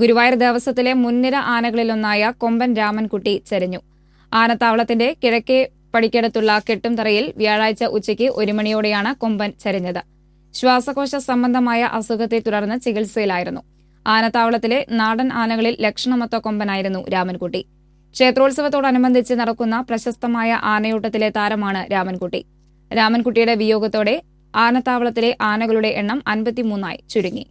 ഗുരുവായൂർ ദേവസ്വത്തിലെ മുൻനിര ആനകളിലൊന്നായ കൊമ്പൻ രാമൻകുട്ടി ചരിഞ്ഞു. ആനത്താവളത്തിന്റെ കിഴക്കേ പടിക്കടുത്തുള്ള കെട്ടുംതറയിൽ വ്യാഴാഴ്ച ഉച്ചയ്ക്ക് ഒരു മണിയോടെയാണ് കൊമ്പൻ ചരിഞ്ഞത്. ശ്വാസകോശ സംബന്ധമായ അസുഖത്തെ തുടർന്ന് ചികിത്സയിലായിരുന്നു. ആനത്താവളത്തിലെ നാടൻ ആനകളിൽ ലക്ഷണമൊത്ത കൊമ്പനായിരുന്നു രാമൻകുട്ടി. ക്ഷേത്രോത്സവത്തോടനുബന്ധിച്ച് നടക്കുന്ന പ്രശസ്തമായ ആനയൂട്ടത്തിലെ താരമാണ് രാമൻകുട്ടി. രാമൻകുട്ടിയുടെ വിയോഗത്തോടെ ആനത്താവളത്തിലെ ആനകളുടെ എണ്ണം അൻപത്തിമൂന്നായി ചുരുങ്ങി.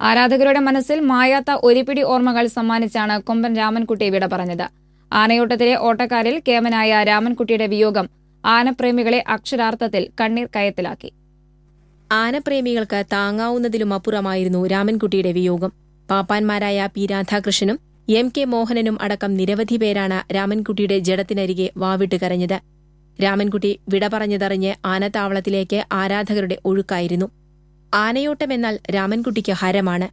ആരാധകരുടെ മനസ്സിൽ മായാത്ത ഒരുപിടി ഓർമ്മകൾ സമ്മാനിച്ചാണ് കൊമ്പൻ രാമൻകുട്ടി വിട പറഞ്ഞത്. ആനയോട്ടത്തിലെ ഓട്ടക്കാരിൽ കേമനായ രാമൻകുട്ടിയുടെ വിയോഗം ആനപ്രേമികളെ അക്ഷരാർത്ഥത്തിൽ കണ്ണീർ കയത്തിലാക്കി. ആനപ്രേമികൾക്ക് താങ്ങാവുന്നതിലും അപ്പുറമായിരുന്നു രാമൻകുട്ടിയുടെ വിയോഗം. പാപ്പാന്മാരായ പി രാധാകൃഷ്ണനും എം കെ മോഹനനും അടക്കം നിരവധി പേരാണ് രാമൻകുട്ടിയുടെ ജഡത്തിനരികെ വാവിട്ട് കരഞ്ഞത്. രാമൻകുട്ടി വിട പറഞ്ഞതറിഞ്ഞ് ആനത്താവളത്തിലേക്ക് ആരാധകരുടെ ഒഴുക്കായിരുന്നു. ആനയോട്ടമെന്നാൽ രാമൻകുട്ടിക്ക് ഹരമാണ്.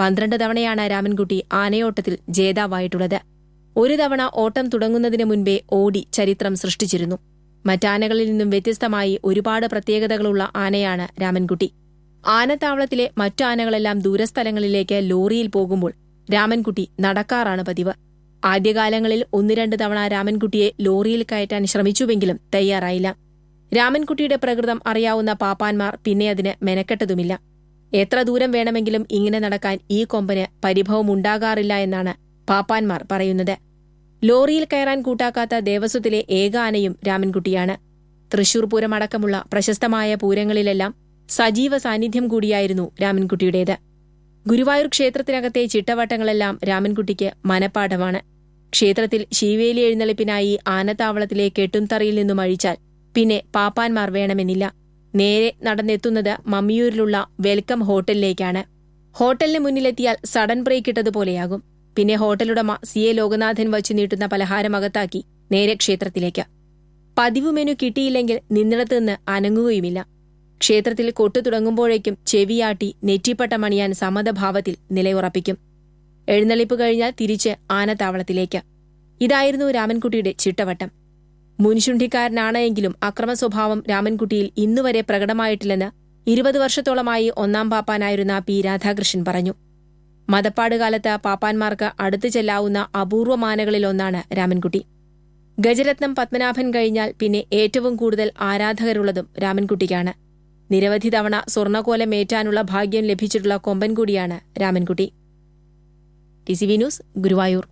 പന്ത്രണ്ട് തവണയാണ് രാമൻകുട്ടി ആനയോട്ടത്തിൽ ജേതാവായിട്ടുള്ളത്. ഒരു തവണ ഓട്ടം തുടങ്ങുന്നതിന് മുൻപേ ഓടി ചരിത്രം സൃഷ്ടിച്ചിരുന്നു. മറ്റാനകളിൽ നിന്നും വ്യത്യസ്തമായി ഒരുപാട് പ്രത്യേകതകളുള്ള ആനയാണ് രാമൻകുട്ടി. ആനത്താവളത്തിലെ മറ്റു ആനകളെല്ലാം ദൂരസ്ഥലങ്ങളിലേക്ക് ലോറിയിൽ പോകുമ്പോൾ രാമൻകുട്ടി നടക്കാറാണ് പതിവ്. ആദ്യകാലങ്ങളിൽ ഒന്ന് രണ്ട് തവണ രാമൻകുട്ടിയെ ലോറിയിൽ കയറ്റാൻ ശ്രമിച്ചുവെങ്കിലും തയ്യാറായില്ല. രാമൻകുട്ടിയുടെ പ്രകൃതം അറിയാവുന്ന പാപ്പാന്മാർ പിന്നെ അതിന് മെനക്കെട്ടതുമില്ല. എത്ര ദൂരം വേണമെങ്കിലും ഇങ്ങനെ നടക്കാൻ ഈ കൊമ്പന് പരിഭവമുണ്ടാകാറില്ല എന്നാണ് പാപ്പാന്മാർ പറയുന്നത്. ലോറിയിൽ കയറാൻ കൂട്ടാക്കാത്ത ദേവസ്വത്തിലെ ഏക ആനയും രാമൻകുട്ടിയാണ്. തൃശൂർ പൂരമടക്കമുള്ള പ്രശസ്തമായ പൂരങ്ങളിലെല്ലാം സജീവ സാന്നിധ്യം കൂടിയായിരുന്നു രാമൻകുട്ടിയുടേത്. ഗുരുവായൂർ ക്ഷേത്രത്തിനകത്തെ ചിട്ടവട്ടങ്ങളെല്ലാം രാമൻകുട്ടിക്ക് മനപ്പാഠമാണ്. ക്ഷേത്രത്തിൽ ശീവേലി എഴുന്നള്ളിപ്പിനായി ആനത്താവളത്തിലെ കെട്ടുംതറയിൽ നിന്നും അഴിച്ചാൽ പിന്നെ പാപ്പാന്മാർ വേണമെന്നില്ല. നേരെ നടന്നെത്തുന്നത് മമ്മിയൂരിലുള്ള വെൽക്കം ഹോട്ടലിലേക്കാണ്. ഹോട്ടലിന് മുന്നിലെത്തിയാൽ സഡൻ ബ്രേക്ക് ഇട്ടതുപോലെയാകും. പിന്നെ ഹോട്ടലുടമ സി എ ലോകനാഥൻ വച്ചു നീട്ടുന്ന പലഹാരം അകത്താക്കി നേരെ ക്ഷേത്രത്തിലേക്ക്. പതിവ് മെനു കിട്ടിയില്ലെങ്കിൽ നിന്നിടത്ത് നിന്ന് അനങ്ങുകയുമില്ല. ക്ഷേത്രത്തിൽ കൊട്ടു തുടങ്ങുമ്പോഴേക്കും ചെവിയാട്ടി നെറ്റിപ്പട്ട മണിയാൻ സമ്മതഭാവത്തിൽ നിലയുറപ്പിക്കും. എഴുന്നള്ളിപ്പ് കഴിഞ്ഞാൽ തിരിച്ച് ആനത്താവളത്തിലേക്ക്. ഇതായിരുന്നു രാമൻകുട്ടിയുടെ ചിട്ടവട്ടം. മുൻശുണ്ഠിക്കാരനാണ് എങ്കിലും അക്രമ സ്വഭാവം രാമൻകുട്ടിയിൽ ഇന്നുവരെ പ്രകടമായിട്ടില്ലെന്ന് ഇരുപത് വർഷത്തോളമായി ഒന്നാം പാപ്പാനായിരുന്ന പി രാധാകൃഷ്ണൻ പറഞ്ഞു. മതപ്പാട് കാലത്ത് പാപ്പാന്മാർക്ക് അടുത്തു ചെല്ലാവുന്ന അപൂർവമാനകളിലൊന്നാണ് രാമൻകുട്ടി. ഗജരത്നം പത്മനാഭൻ കഴിഞ്ഞാൽ പിന്നെ ഏറ്റവും കൂടുതൽ ആരാധകരുള്ളതും രാമൻകുട്ടിക്കാണ്. നിരവധി തവണ സ്വർണകോലമേറ്റാനുള്ള ഭാഗ്യം ലഭിച്ചിട്ടുള്ള കൊമ്പൻ കൂടിയാണ് Ramankutty. T C V news Guruvayur.